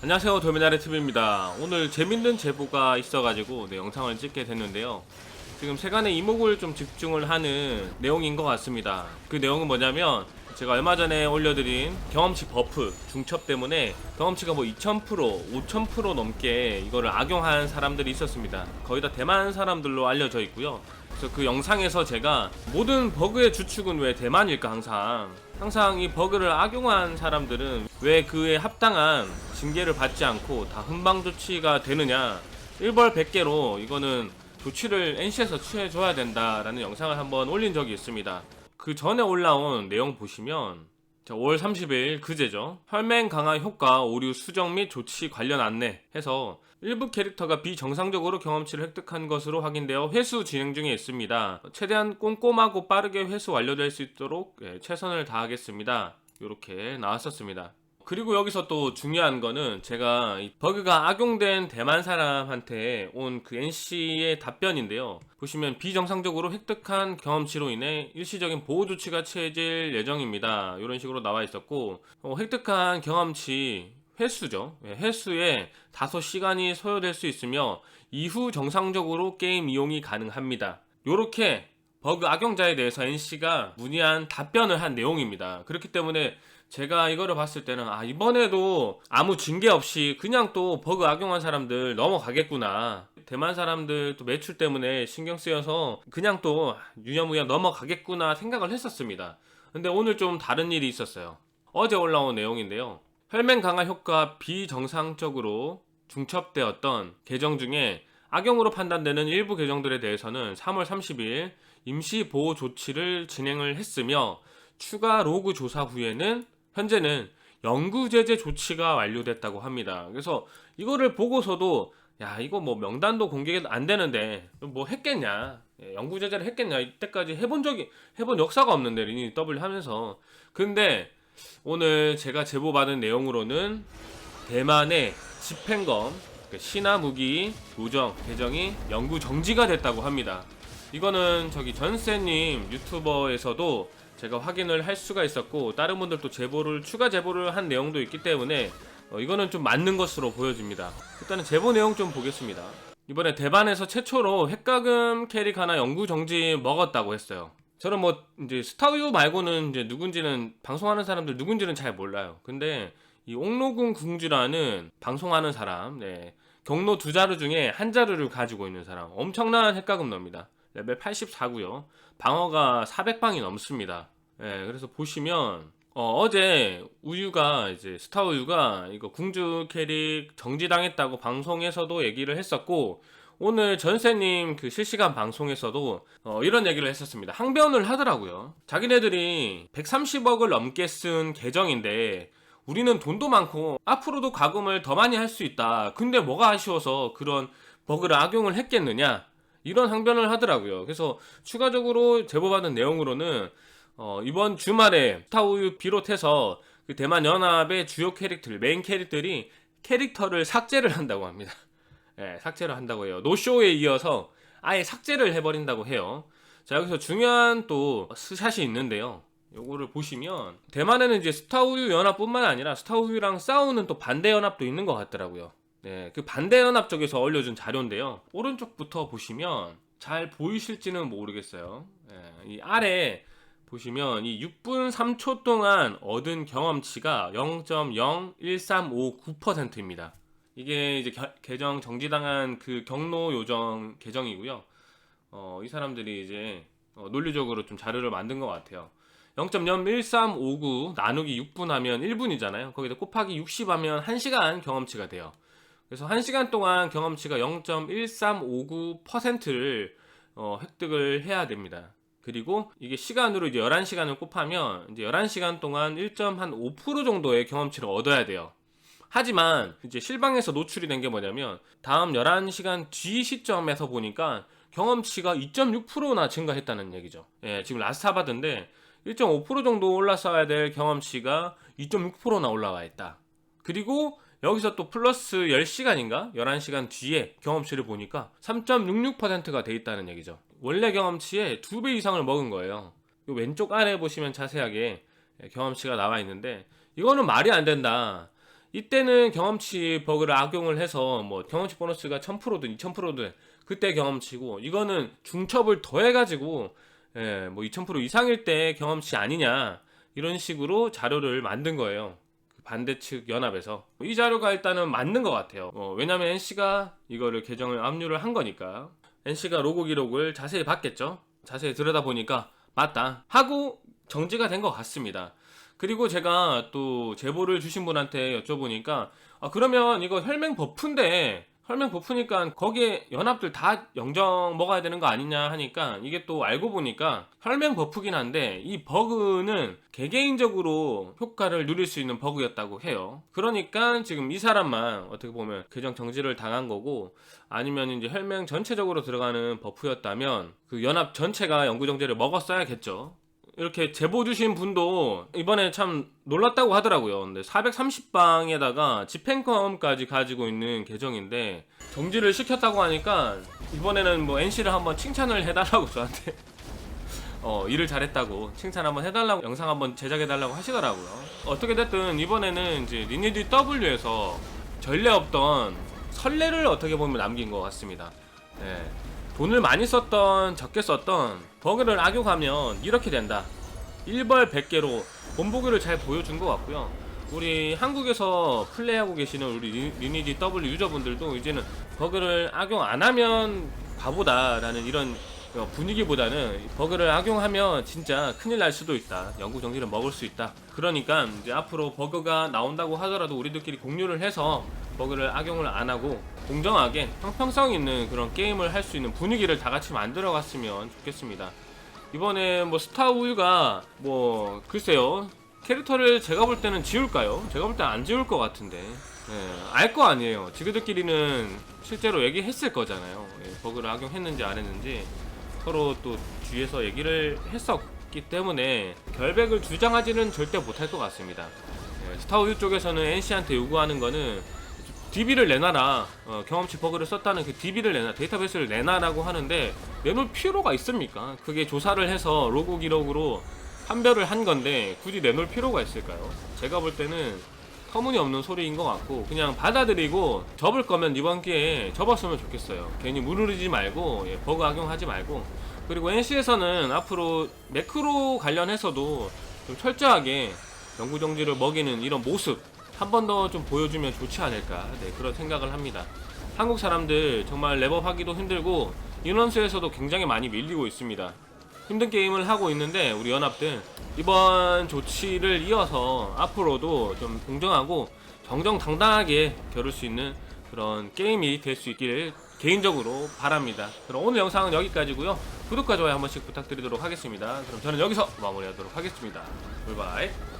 안녕하세요. 돌미나의 TV입니다. 오늘 재밌는 제보가 있어가지고 네, 영상을 찍게 됐는데요. 지금 세간의 이목을 좀 집중을 하는 내용인 것 같습니다. 그 내용은 뭐냐면 제가 얼마 전에 올려드린 경험치 버프 중첩 때문에 경험치가 뭐 2000% 5000% 넘게 이거를 악용한 사람들이 있었습니다. 거의 다 대만 사람들로 알려져 있고요. 그래서 그 영상에서 제가 모든 버그의 주축은 왜 대만일까 항상 항상 이 버그를 악용한 사람들은 왜 그에 합당한 징계를 받지 않고 다 훈방 조치가 되느냐. 1벌 100개로 이거는 조치를 NC에서 취해줘야 된다라는 영상을 한번 올린 적이 있습니다. 그 전에 올라온 내용 보시면 자, 5월 30일 그제죠. 혈맹 강화 효과 오류 수정 및 조치 관련 안내 해서 일부 캐릭터가 비정상적으로 경험치를 획득한 것으로 확인되어 회수 진행 중에 있습니다. 최대한 꼼꼼하고 빠르게 회수 완료될 수 있도록 예, 최선을 다하겠습니다. 이렇게 나왔었습니다. 그리고 여기서 또 중요한 거는 제가 이 버그가 악용된 대만 사람한테 온 그 NC의 답변인데요. 보시면 비정상적으로 획득한 경험치로 인해 일시적인 보호 조치가 취해질 예정입니다. 이런 식으로 나와 있었고 어, 획득한 경험치 횟수죠. 예, 횟수에 다소 시간이 소요될 수 있으며 이후 정상적으로 게임 이용이 가능합니다. 요렇게 버그 악용자에 대해서 NC가 문의한 답변을 한 내용입니다. 그렇기 때문에 제가 이거를 봤을 때는 아 이번에도 아무 징계 없이 그냥 또 버그 악용한 사람들 넘어가겠구나. 대만 사람들 또 매출 때문에 신경 쓰여서 그냥 또 유념무념 넘어가겠구나 생각을 했었습니다. 근데 오늘 좀 다른 일이 있었어요. 어제 올라온 내용인데요. 혈맹 강화 효과 비정상적으로 중첩되었던 계정 중에 악용으로 판단되는 일부 계정들에 대해서는 3월 30일 임시 보호 조치를 진행을 했으며 추가 로그 조사 후에는 현재는 영구 제재 조치가 완료됐다고 합니다. 그래서 이거를 보고서도 야 이거 뭐 명단도 공개가 안 되는데 뭐 했겠냐 예, 영구 제재를 했겠냐 이때까지 해본 적이 해본 역사가 없는데 리니 W 하면서 근데 오늘 제가 제보 받은 내용으로는 대만의 집행검 그 신화 무기 요정 계정이 영구 정지가 됐다고 합니다. 이거는 저기 전세님 유튜버에서도 제가 확인을 할 수가 있었고 다른 분들도 제보를 추가 제보를 한 내용도 있기 때문에 어, 이거는 좀 맞는 것으로 보여집니다. 일단은 제보 내용 좀 보겠습니다. 이번에 대반에서 최초로 핵가금 캐릭 하나 영구 정지 먹었다고 했어요. 저는 뭐 이제 스타우유 말고는 이제 누군지는 방송하는 사람들 누군지는 잘 몰라요. 근데 이 옥로군 궁주라는 방송하는 사람, 네. 경로 두 자루 중에 한 자루를 가지고 있는 사람. 엄청난 핵가금 넣습니다. 레벨 84고요. 방어가 400방이 넘습니다. 예, 그래서 보시면 어, 제 우유가 이제 스타 우유가 이거 궁주 캐릭 정지당했다고 방송에서도 얘기를 했었고 오늘 전세님 그 실시간 방송에서도 어, 이런 얘기를 했었습니다. 항변을 하더라고요. 자기네들이 130억을 넘게 쓴 계정인데 우리는 돈도 많고 앞으로도 과금을 더 많이 할 수 있다. 근데 뭐가 아쉬워서 그런 버그를 악용을 했겠느냐? 이런 항변을 하더라고요. 그래서 추가적으로 제보받은 내용으로는 어, 이번 주말에 스타우유 비롯해서 그 대만 연합의 주요 캐릭터, 메인 캐릭터들이 캐릭터를 삭제를 한다고 합니다. 예, 삭제를 한다고 해요. 노쇼에 이어서 아예 삭제를 해버린다고 해요. 자, 여기서 중요한 또 스샷이 있는데요. 요거를 보시면 대만에는 이제 스타우유 연합뿐만 아니라 스타우유랑 싸우는 또 반대 연합도 있는 것 같더라고요. 네, 그 반대 연합 쪽에서 올려준 자료인데요. 오른쪽부터 보시면 잘 보이실지는 모르겠어요. 네, 이 아래 보시면 이 6분 3초 동안 얻은 경험치가 0.01359%입니다. 이게 이제 겨- 계정 정지당한 그 경로 요정 계정이고요. 어, 이 사람들이 이제 어, 논리적으로 좀 자료를 만든 것 같아요. 0.01359 나누기 6분 하면 1분이잖아요. 거기다 곱하기 60 하면 1시간 경험치가 돼요. 그래서 1시간 동안 경험치가 0.1359%를 어, 획득을 해야 됩니다. 그리고 이게 시간으로 이제 11시간을 곱하면 이제 11시간 동안 1.5% 정도의 경험치를 얻어야 돼요. 하지만 이제 실방에서 노출이 된 게 뭐냐면 다음 11시간 뒤 시점에서 보니까 경험치가 2.6%나 증가했다는 얘기죠. 예, 지금 라스타바드인데 1.5% 정도 올라서야 될 경험치가 2.6%나 올라와 있다. 그리고 여기서 또 플러스 10시간인가? 11시간 뒤에 경험치를 보니까 3.66%가 돼 있다는 얘기죠. 원래 경험치의 2배 이상을 먹은 거예요. 이 왼쪽 아래 보시면 자세하게 경험치가 나와 있는데 이거는 말이 안 된다. 이때는 경험치 버그를 악용을 해서 뭐 경험치 보너스가 1000%든 2000%든 그때 경험치고 이거는 중첩을 더해가지고 예, 뭐 2000% 이상일 때 경험치 아니냐 이런 식으로 자료를 만든 거예요. 그 반대측 연합에서 이 자료가 일단은 맞는 것 같아요. 어, 왜냐면 NC가 이거를 계정을 압류를 한 거니까 NC가 로고 기록을 자세히 봤겠죠. 자세히 들여다 보니까 맞다 하고 정지가 된 것 같습니다. 그리고 제가 또 제보를 주신 분한테 여쭤보니까 아 그러면 이거 혈맹 버프인데 혈맹 버프니까 거기에 연합들 다 영정 먹어야 되는 거 아니냐 하니까 이게 또 알고 보니까 혈맹 버프긴 한데 이 버그는 개개인적으로 효과를 누릴 수 있는 버그였다고 해요. 그러니까 지금 이 사람만 어떻게 보면 계정 정지를 당한 거고 아니면 이제 혈맹 전체적으로 들어가는 버프였다면 그 연합 전체가 영구 정지를 먹었어야겠죠. 이렇게 제보 주신 분도 이번에 참 놀랐다고 하더라고요. 근데 430방에다가 집행검까지 가지고 있는 계정인데 정지를 시켰다고 하니까 이번에는 뭐 NC를 한번 칭찬을 해달라고 저한테 어 일을 잘했다고 칭찬 한번 해달라고 영상 한번 제작해달라고 하시더라고요. 어떻게 됐든 이번에는 이제 리니지 W에서 전례 없던 선례를 어떻게 보면 남긴 것 같습니다. 네. 돈을 많이 썼던 적게 썼던 버그를 악용하면 이렇게 된다. 1벌 100개로 본보기를 잘 보여준 것 같고요. 우리 한국에서 플레이하고 계시는 우리 리- 리니지 W 유저분들도 이제는 버그를 악용 안 하면 바보다라는 이런 어, 분위기보다는 버그를 악용하면 진짜 큰일 날 수도 있다. 영구 정지를 먹을 수 있다. 그러니까 이제 앞으로 버그가 나온다고 하더라도 우리들끼리 공유를 해서 버그를 악용을 안 하고 공정하게 형평성 있는 그런 게임을 할 수 있는 분위기를 다 같이 만들어 갔으면 좋겠습니다. 이번에 뭐 스타 우유가 뭐 글쎄요 캐릭터를 제가 볼 때는 지울까요? 제가 볼 때 안 지울 것 같은데 알거 아니에요. 지그들끼리는 실제로 얘기했을 거잖아요. 예, 버그를 악용했는지 안 했는지 서로 또 뒤에서 얘기를 했었기 때문에 결백을 주장하지는 절대 못할 것 같습니다. 예, 스타우유 쪽에서는 NC한테 요구하는 거는 DB를 내놔라 어, 경험치 버그를 썼다는 그 DB를 내놔 데이터베이스를 내놔라고 하는데 내놓을 필요가 있습니까? 그게 조사를 해서 로고 기록으로 판별을 한 건데 굳이 내놓을 필요가 있을까요? 제가 볼 때는 터무니없는 소리인 것 같고 그냥 받아들이고 접을 거면 이번 기회에 접었으면 좋겠어요. 괜히 무르르지 말고 예, 버그 악용하지 말고 그리고 NC에서는 앞으로 매크로 관련해서도 좀 철저하게 영구 정지를 먹이는 이런 모습 한 번 더 좀 보여주면 좋지 않을까 네, 그런 생각을 합니다. 한국 사람들 정말 랩업하기도 힘들고 인원수에서도 굉장히 많이 밀리고 있습니다. 힘든 게임을 하고 있는데 우리 연합들 이번 조치를 이어서 앞으로도 좀 공정하고 정정당당하게 겨룰 수 있는 그런 게임이 될 수 있기를 개인적으로 바랍니다. 그럼 오늘 영상은 여기까지고요. 구독과 좋아요 한 번씩 부탁드리도록 하겠습니다. 그럼 저는 여기서 마무리하도록 하겠습니다. 바이바이.